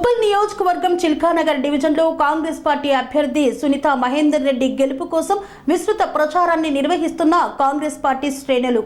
ఉప్పల్ నియోజకవర్గం చిల్కానగర్ డివిజన్లో కాంగ్రెస్ పార్టీ అభ్యర్థి సునీత మహేందర్ రెడ్డి గెలుపు కోసం విస్తృత ప్రచారాన్ని నిర్వహిస్తున్న కాంగ్రెస్ పార్టీ శ్రేణులు.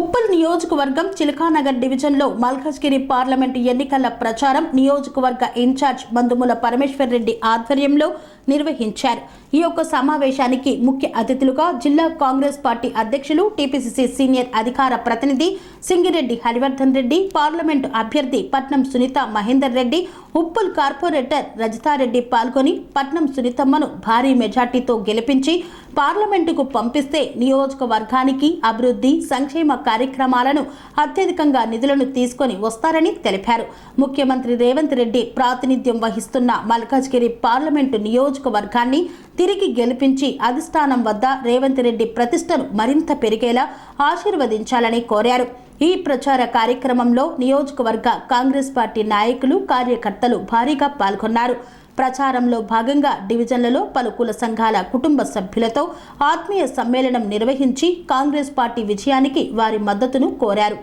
ఉప్పల్ నియోజకవర్గం చిలకానగర్ డివిజన్లో మల్కజ్గిరి పార్లమెంటు ఎన్నికల ప్రచారం నియోజకవర్గ ఇన్ఛార్జ్ బంధుముల పరమేశ్వర్ రెడ్డి ఆధ్వర్యంలో నిర్వహించారు. ఈ యొక్క సమావేశానికి ముఖ్య అతిథులుగా జిల్లా కాంగ్రెస్ పార్టీ అధ్యక్షులు టీపీసీసీ సీనియర్ అధికార ప్రతినిధి సింగిరెడ్డి హరివర్ధన్ రెడ్డి పార్లమెంటు అభ్యర్థి పట్నం సునీత మహేందర్ రెడ్డి ఉప్పల్ కార్పొరేటర్ రజితారెడ్డి పాల్గొని పట్నం సునీతమ్మను భారీ మెజార్టీతో గెలిపించి పార్లమెంటుకు పంపిస్తే నియోజకవర్గానికి అభివృద్ధి సంక్షేమ కార్యక్రమాలను అత్యధికంగా నిధులను తీసుకొని వస్తారని తెలిపారు. ముఖ్యమంత్రి రేవంత్ రెడ్డి ప్రాతినిధ్యం వహిస్తున్న మల్కాజ్గిరి పార్లమెంటు నియోజకవర్గాన్ని తిరిగి గెలిపించి అధిష్టానం వద్ద రేవంత్ రెడ్డి ప్రతిష్టను మరింత పెరిగేలా ఆశీర్వదించాలని కోరారు. ఈ ప్రచార కార్యక్రమంలో నియోజకవర్గ కాంగ్రెస్ పార్టీ నాయకులు కార్యకర్తలు భారీగా పాల్గొన్నారు. ప్రచారంలో భాగంగా డివిజన్లలో పలు కుల సంఘాల కుటుంబ సభ్యులతో ఆత్మీయ సమ్మేళనం నిర్వహించి కాంగ్రెస్ పార్టీ విజయానికి వారి మద్దతును కోరారు.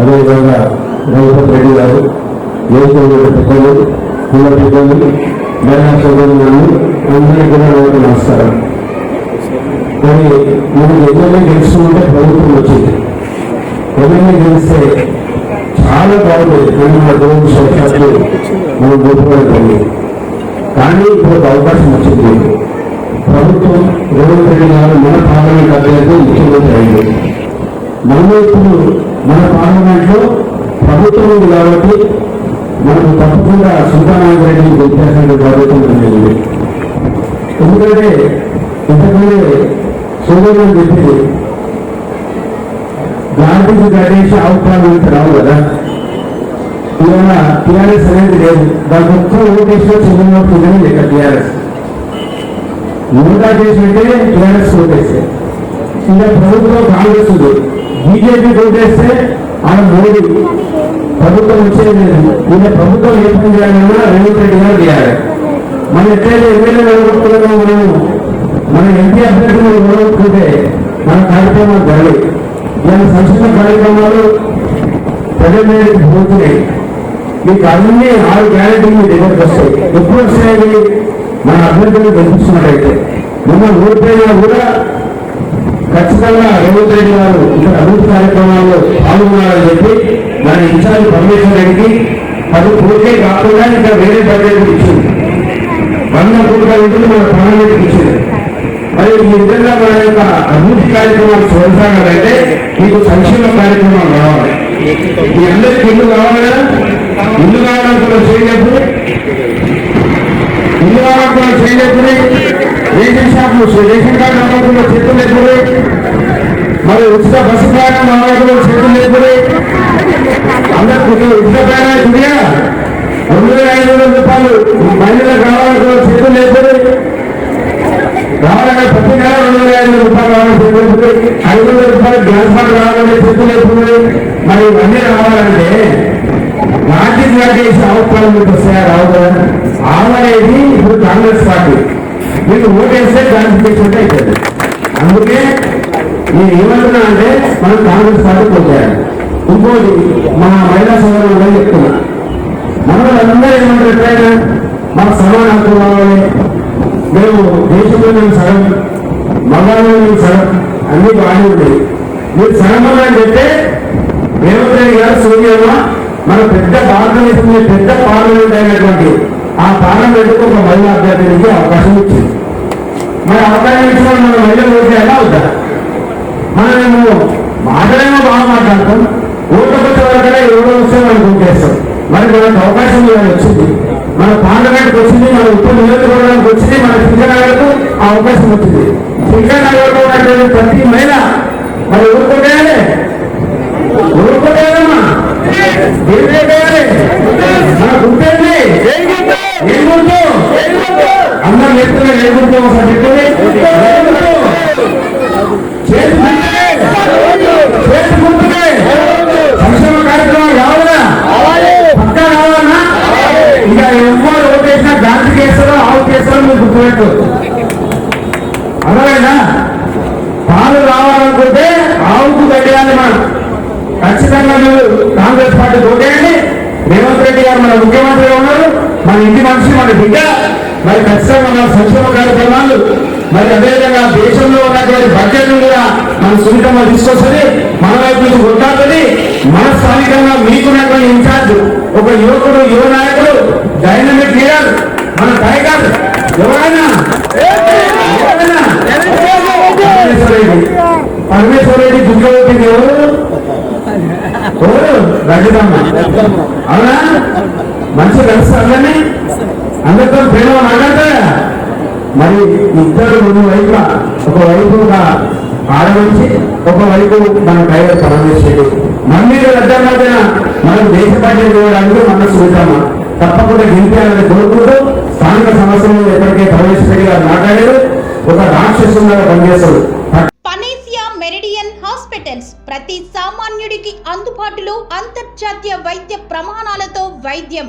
అదేవిధంగా రఘుపతి రెడ్డి గారు నియోజకవర్గ పెద్దలు కుల పెద్దలు మహిళా సోదరులను అందరికీ కూడా నాకు నమస్కారం మరి మనం ఎమ్మెల్యే గెలుచుకుంటే ప్రభుత్వం వచ్చింది. ఎమ్మెల్యే గెలిస్తే చాలా బాగుంది కానీ మన దేవుని సంవత్సరాలు మనం గొప్పపడుతుంది కానీ ఇప్పుడు ఒక అవకాశం వచ్చింది. ప్రభుత్వం రేవంత్ రెడ్డి గారు మన పార్లమెంట్ అభ్యర్థి ముఖ్యమంత్రి అయింది మనం ఇప్పుడు మన పార్లమెంట్లో ప్రభుత్వం ఉంది కాబట్టి మనకు తప్పకుండా సుల్తానాథ్ రెడ్డిని గెలిపేసిన బాధ్యత ఉంది ఎందుకంటే ఇంతకుముందే సోదరులు చెప్పింది గాంధీకి గణేష్ అవకాశం రావు కదా. ఇవాళ టీఆర్ఎస్ అనేది లేదు. దానికి ఒక్క ఓటేషన్ చంద్రబాబు ఉందని లేక టీఆర్ఎస్. ఓటా చేసినట్టే టీఆర్ఎస్ ఓటేస్తే ఇంకా ప్రభుత్వం కాంగ్రెస్ ఉంది. బీజేపీ ఓటేస్తే ఆయన మోడీ ప్రభుత్వం వచ్చేది ఈయన ప్రభుత్వం ఏ పని చేయాలన్నా రేవంత్ రెడ్డి గారు చేయాలి. మన ఎట్లయితే ఎమ్మెల్యే నిలబడుతున్నామో మనము మన ఎంపీ అభ్యర్థులు నిలబడుతుంటే మన కార్యక్రమాలు జరగదు ఇలాంటి సంక్షేమ కార్యక్రమాలు ప్రజల మీదకి పోతున్నాయి మీకు అన్ని ఆరు గ్యారెంటీలు మీ దగ్గరకు వస్తాయి. ఎప్పుడు వస్తాయి మన అభ్యర్థులు గెలిపిస్తున్నట్టయితే మొన్న ఓడిపోయినా కూడా ఖచ్చితంగా రేవంత్ రెడ్డి గారు ఇక్కడ అభివృద్ధి కార్యక్రమం మన పరమేశ్వర రెడ్డికి అది పూర్తి కాకుండా ఇంకా వేరే బడ్జెట్ ఇచ్చింది. వంద కోట్ల నిధులు మన పార్లమెంట్కి ఇచ్చింది. మరి ఈ విధంగా మన యొక్క అభివృద్ధి కార్యక్రమాలు కొనసాగాలంటే మీకు సంక్షేమ కార్యక్రమాలు రావాలి. మీ అందరికి ఇల్లు కావాలా కదా? ఇల్లు కావాలనుకున్న చేయనప్పుడు ఇల్లు కావాలనుకున్న చేయనప్పుడు రేషన్ షాపులు రేషన్ కార్డు అమ్మకుండా చేతులు లేకపోతే మరి ఉచిత బస్సు ప్రయాణం అమ్మకుండా చేతులు లేకపోతే అందరికి ఉచిత ప్రయాణం ఇదిగా రెండు వేల ఐదు వందల రూపాయలు. మహిళలకు కావాల్సిన చేతులు లేకపోతే? రావాలంటే ప్రతి నెల రెండు వేల ఐదు వందల రూపాయలు రావాలని లేకపోతే? ఐదు వందల రూపాయలు గ్యాస్ కార్డు కావాలంటే చెప్పులు లేకపోతే? మరి ఇవన్నీ రావాలంటే రాజకీయ రాజేసి అవసరాలు మీకు వస్తాయా? రావు కదా. ఇప్పుడు కాంగ్రెస్ పార్టీ. మీకు ఓటేస్తే క్లారిఫికేషన్ అవుతుంది అందుకే నేను ఏమంటున్నా అంటే మనం కాంగ్రెస్ పార్టీ పోతాయి? ఇంకోటి మన మహిళా సోదరులు చెప్తున్నా. మనలో అందరూ ఏమంటారు ఎప్పుడైనా? మన సమాన అనుకున్నామని. మేము దేశంలో మేము సగం మగాళ్ళు మేము సగం అన్ని బాగానే ఉండేవి మీరు సగమని అని చెప్తే రేవంత్ రెడ్డి గారు సూర్యమ్మ మన పెద్ద భారతదేశంలో పెద్ద పార్లమెంట్ అయినటువంటి ఆ పార్లమెంట్కు ఒక మహిళా అభ్యర్థికి అవకాశం ఇచ్చింది మరి అవకాశం ఇచ్చిన మన మహిళలు ఓటే ఎలా అవుతా మనమేమో మాటలేమో బాగా మాట్లాడతాం. ఓట్లకు వచ్చే వరకనే ఎవరో వస్తే మనం ఓటేస్తాం మరి మనకు అవకాశం వచ్చింది. మన పార్లమెంట్కి వచ్చింది మన ఉత్తర నియోజకవర్గానికి వచ్చింది మన సింగనగర్కు ఆ అవకాశం వచ్చింది. సింగనగర్లో ఉన్నటువంటి ప్రతి మహిళ మరి ఊరుకోటేయాలమ్మా దేనికేయాలి మన గుర్తేంది అందరం చెప్తున్నా ఏం గుర్తు? ఒకసారి ఎలాంటి కేసులో ఆవు కేసులో మీరు గుర్తుపెట్టవచ్చు అర్థమైనా పాలు రావాలనుకుంటే ఆవుకు గడ్డేయాలి మనం ఖచ్చితంగా మీరు కాంగ్రెస్ పార్టీ ఓటేయండి. రేవంత్ రెడ్డి గారు మన ముఖ్యమంత్రిగా ఉన్నారు. మన ఇంటి మనిషి మన బిడ్డ. మరి ఖచ్చితంగా మన సంక్షేమ కార్యక్రమాలు మరి అదేవిధంగా దేశంలో ఉన్నటువంటి బడ్జెట్ కూడా మన సున్నితంగా తీసుకొస్తుంది. మన వైపు నుంచి కొట్టాలని మన స్థానికంగా మీకున్నటువంటి ఇన్ఛార్జ్ ఒక యువకుడు యువ నాయకుడు మంచి కలిసి అందరినీ అందరితో ప్రేమ మాట్లాడతారా మరి ఇద్దరు రెండు వైపుల ఒకవైపు ఒక ఆడవచ్చి ఒక వైపు మన టైగర్ పరమేశ్వరుడు. మళ్ళీ అర్థం కాదైనా మనం దేశ పార్టీలు చేయడానికి మన చూద్దామా? తప్పకుండా గెలిపేయాలని కోరుకుంటూ స్థానిక సమస్యలు ఎప్పటికే పరమేశ్వరి గారు మాట్లాడారు. ఒక రాక్షసుగా పనిచేస్తాడు. మెరిడియన్ హాస్పిటల్స్ ప్రతి సామాన్యుడికి అందుబాటులో అంతర్జాతీయ వైద్య ప్రమాణాలతో వైద్యం.